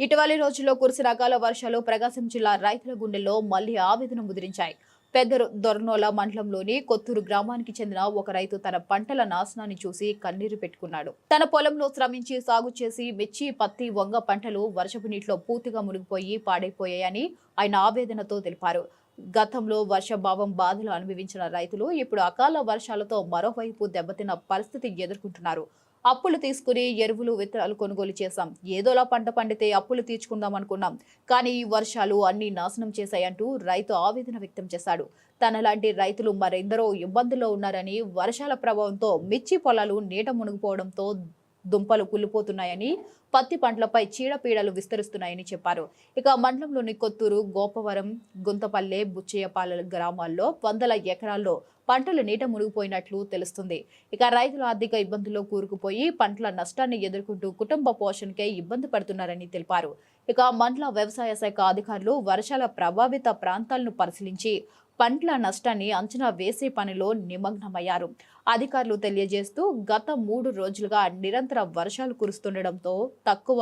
ఇటీవలి రోజుల్లో కురిసిన రకాల వర్షాలు ప్రకాశం జిల్లా రైతుల గుండెల్లో మళ్ళీ ఆవేదన ముదిరించాయి. పెద్ద దొరనోల మండలంలోని కొత్తూరు గ్రామానికి చెందిన ఒక రైతు తన పంటల నాశనాన్ని చూసి కన్నీరు పెట్టుకున్నాడు. తన పొలంలో శ్రమించి సాగు చేసి మిర్చి పత్తి వంగ పంటలు వర్షపు నీటిలో పూర్తిగా మునిగిపోయి పాడైపోయాయని ఆయన ఆవేదనతో తెలిపారు. గతంలో వర్షభావం బాధలు అనుభవించిన రైతులు ఇప్పుడు అకాల వర్షాలతో మరోవైపు దెబ్బతిన్న పరిస్థితి ఎదుర్కొంటున్నారు. అప్పులు తీసుకుని ఎరువులు విత్తనాలు కొనుగోలు చేశాం. ఏదోలా పంట పండితే అప్పులు తీర్చుకుందాం అనుకున్నాం. కానీ ఈ వర్షాలు అన్ని నాశనం చేశాయంటూ రైతు ఆవేదన వ్యక్తం చేశాడు. తనలాంటి రైతులు మరెందరో ఇబ్బందుల్లో ఉన్నారని వర్షాల ప్రభావంతో మిర్చి పొలాలు నీట మునిగిపోవడంతో దుంపలు కుళ్ళిపోతున్నాయని పత్తి పంటలపై చీడపీడలు విస్తరిస్తున్నాయని చెప్పారు. ఇక మండలంలోని కొత్తూరు గోపవరం గుంతపల్లె బుచ్చయ్యపాలె గ్రామాల్లో వందల ఎకరాల్లో పంటలు నీట మునిగిపోయినట్లు తెలుస్తుంది. ఇక రైతులు ఆర్థిక ఇబ్బందుల్లో కూరుకుపోయి పంటల నష్టాన్ని ఎదుర్కొంటూ కుటుంబ పోషణకే ఇబ్బంది పడుతున్నారని తెలిపారు. ఇక మండల వ్యవసాయ శాఖ అధికారులు వర్షాల ప్రభావిత ప్రాంతాలను పరిశీలించి పంటల నష్టాన్ని అంచనా వేసే పనిలో నిమగ్నమయ్యారు. అధికారులు తెలియజేస్తూ గత మూడు రోజులుగా నిరంతర వర్షాలు కురుస్తుండటంతో తక్కువ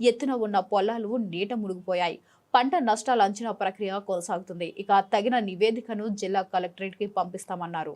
ఎత్తున ఉన్న పొలాలు నీట మునిగిపోయాయి. పంట నష్టాల అంచనా ప్రక్రియ కొనసాగుతుంది. ఇక తగిన నివేదికను జిల్లా కలెక్టరేట్కి పంపిస్తామన్నారు.